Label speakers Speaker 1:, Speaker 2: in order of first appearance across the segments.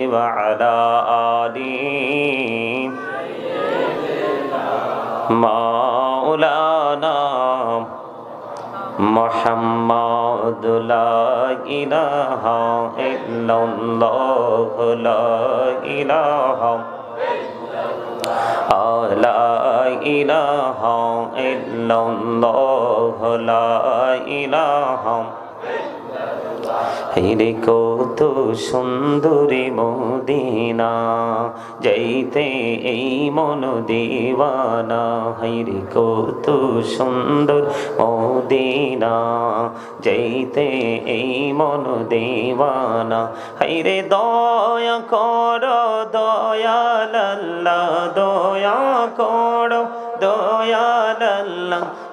Speaker 1: وعلى آله مولانا محمد لا إله إلا الله لا إله لا إله إلا الله لا إله হেরে কত সুন্দরী মদিনা, যাইতে এই মন দিওয়ানা। হেরে কত সুন্দর মদিনা, যাইতে এই মন দেওয়ানা। হেরে দয়া কর দয়াল্লা দয়া কর দয়াল্লা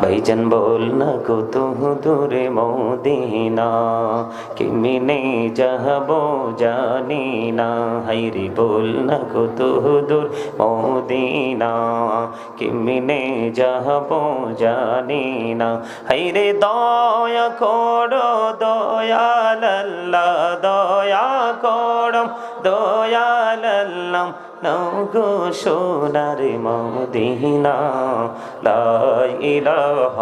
Speaker 1: ভাইজান বল না গো তু দূরে মদিনা কিমিনে যাহব জানি না। হাইরে বল না গো তু দূর মদিনা কিমিনে যাহব জানি না। হাইরে দয়া করো দয়াল্লা দয়া করম দয়াল্লাম নৌগো সোনার মদিনা লাই ইলাহ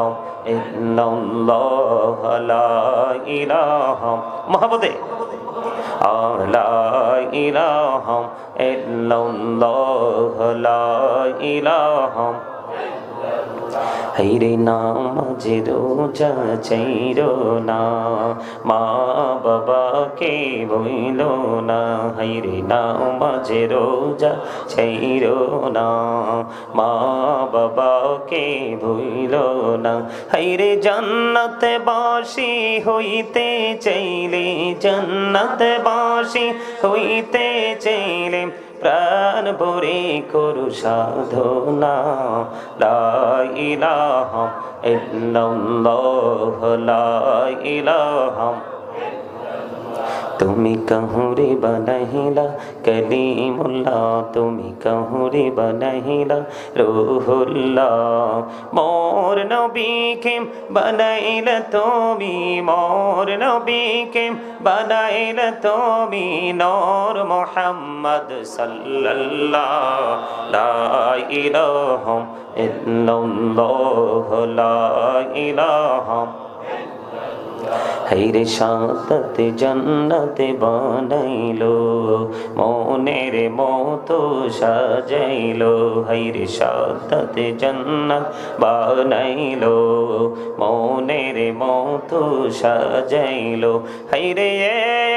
Speaker 1: ইল্লাল্লাহ লাই ইলাহ মহাবতে لا إله إلا নাম যে রোজা চাইর না, মা বাবাকে বইল না? হাইরে নামাজে রোজা চাইরো না। মা বাবাকে ভুইল না? হাইরে জন্নত বাসি হইতে চাইলে, জন্নত বাসি হইতে চাইলে প্রাণ ভরে করু সাধনা। লা ইলাহা ইল্লাল্লাহ, লা ইলাহা তুমি কহুরে বনহিলা কলিমুল্লাহ, তুমি কহুরে বনহিলা রুহুল্লাহ। মোর নবীকে বনাইল তুমি, মোর নবীকে বনাইল তুমি, নূর মোহাম্মদ সাল্লাল্লাহ। লা ইলাহা ইল্লাল্লাহ, লা ইলাহা হাইরে সাততে জন্নতে বানাইলো, মনের মতো সাজাইলো। হাইরে সাততে জান্নাত বানাইলো, মনের মতো সাজাইলো। হাইরে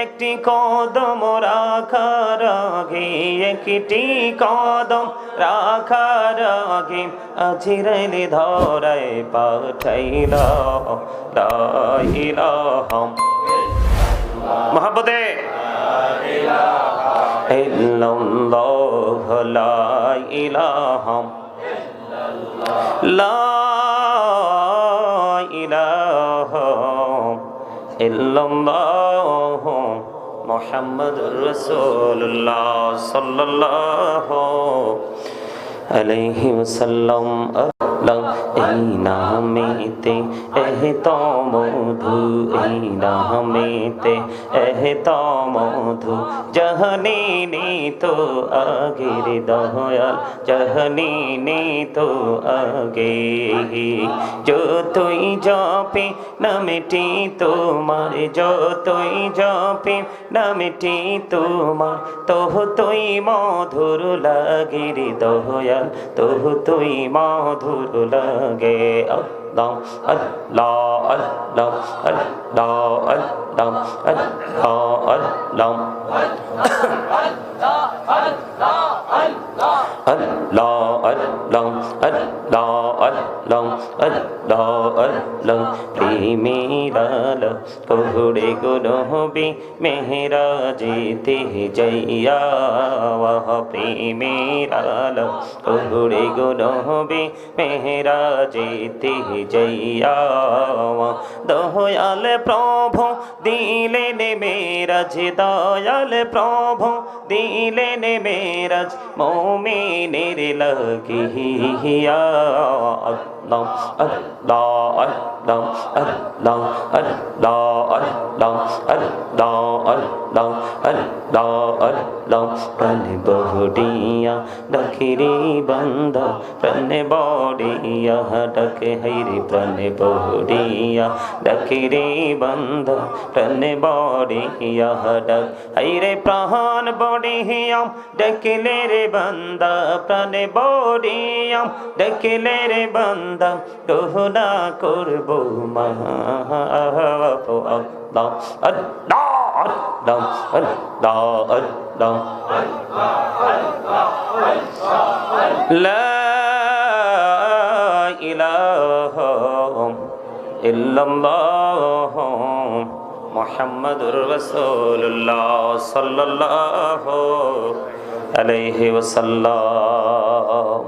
Speaker 1: একটি কদম রাখার আগে একটি কদম রাখার আগে আজিরাইলে ধরায় পাঠাইলা ইলাহাম মহাব্বতে। ইল্লাল্লাহ লা ইলাহাম। লা ইলাহা ইল্লাল্লাহ মোহাম্মদ রসুল্লাহ সাল্লাহ আলহি ওসাল্লাম এই নামেতে এহতমধু এই নামেতে এহতমধু জহনি তো আগের দয়াল, জহনি তো আগে যতই জপে নামেটি তোমার, যতই জপে নামেটি তোমার। তহ তুই মধুর লাগে রে দয়াল তহ তুই মধুর লাগে। dom ất lo ất dom ất lo ất dom ất lo Allah Allah Allah Allah Allah Allah প্রেমের আলো পড়ে গুনহবি মেহরা যেতে যাইয়া প্রেমের আলো পড়ে গুনহবি মেহরা যেতে যাইয়া দয়াল প্রভু দিলেন মেরাজ দয়াল প্রভু দিলেন মেরাজ মৌমিন মোমিনের লাগিয়া আল্লাহ আল্লাহ আল্লাহ আল্লাহ আল্লাহ আল্লাহ আল্লাহ আল্লাহ আল্লাহ আল্লাহ প্রাণে বহডিয়া ডাকিরে বান্দা প্রাণে বডিয়া ডাকে হাইরে প্রাণে বহডিয়া ডাকিরে বান্দা প্রাণে বডিয়া ডাক হাইরে প্রাণ বডিয়াম ডাকিলে রে বান্দা প্রাণে বরিয়াম দেখলে রে বান্দা গহনা করব লা ইলাহা ইল্লাল্লাহ মোহাম্মদুর রাসূলুল্লাহ সাল্লাল্লাহু আলাইহি ওয়াসাল্লাম।